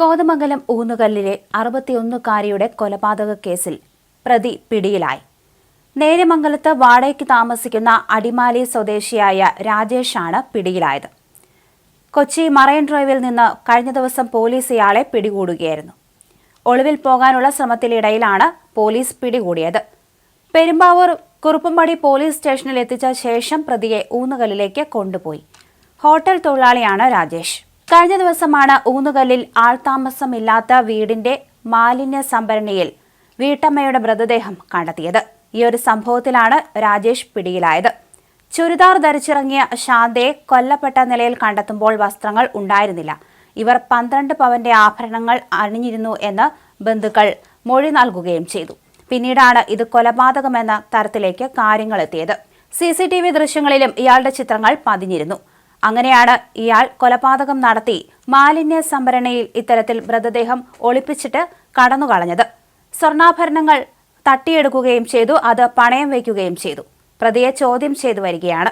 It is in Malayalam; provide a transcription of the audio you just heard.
കോതമംഗലം ഊന്നുകല്ലിലെ അറുപത്തിയൊന്നുകാരിയുടെ കൊലപാതക കേസിൽ പ്രതി പിടിയിലായി. നേരമംഗലത്ത് വാടകയ്ക്ക് താമസിക്കുന്ന അടിമാലി സ്വദേശിയായ രാജേഷാണ് പിടിയിലായത്. കൊച്ചി മറൈൻ ഡ്രൈവിൽ നിന്ന് കഴിഞ്ഞ ദിവസം പോലീസ് ഇയാളെ പിടികൂടുകയായിരുന്നു. ഒളിവിൽ പോകാനുള്ള ശ്രമത്തിനിടയിലാണ് പോലീസ് പിടികൂടിയത്. പെരുമ്പാവൂർ കുറുപ്പുംപടി പോലീസ് സ്റ്റേഷനിൽ എത്തിച്ച ശേഷം പ്രതിയെ ഊന്നുകല്ലിലേക്ക് കൊണ്ടുപോയി. ഹോട്ടൽ തൊഴിലാളിയാണ് രാജേഷ്. കഴിഞ്ഞ ദിവസമാണ് ഊന്നുകല്ലിൽ ആൾതാമസമില്ലാത്ത വീടിന്റെ മാലിന്യ സംഭരണിയിൽ വീട്ടമ്മയുടെ മൃതദേഹം കണ്ടെത്തിയത്. ഈ ഒരു സംഭവത്തിലാണ് രാജേഷ് പിടിയിലായത്. ചുരിദാർ ധരിച്ചിറങ്ങിയ ശാന്തയെ കൊല്ലപ്പെട്ട നിലയിൽ കണ്ടെത്തുമ്പോൾ വസ്ത്രങ്ങൾ ഉണ്ടായിരുന്നില്ല. ഇവർ പന്ത്രണ്ട് പവന്റെ ആഭരണങ്ങൾ അണിഞ്ഞിരുന്നു എന്ന് ബന്ധുക്കൾ മൊഴി നൽകുകയും ചെയ്തു. പിന്നീടാണ് ഇത് കൊലപാതകമെന്ന തരത്തിലേക്ക് കാര്യങ്ങൾ എത്തിയത്. സി സി ടി വി ദൃശ്യങ്ങളിലും ഇയാളുടെ ചിത്രങ്ങൾ പതിഞ്ഞിരുന്നു. അങ്ങനെയാണ് ഇയാൾ കൊലപാതകം നടത്തി മാലിന്യ സംഭരണയിൽ ഇത്തരത്തിൽ മൃതദേഹം ഒളിപ്പിച്ചിട്ട് കടന്നുകളഞ്ഞത്. സ്വർണാഭരണങ്ങൾ തട്ടിയെടുക്കുകയും ചെയ്തു അത് പണയം വയ്ക്കുകയും ചെയ്തു. പ്രതിയെ ചോദ്യം ചെയ്തു വരികയാണ്.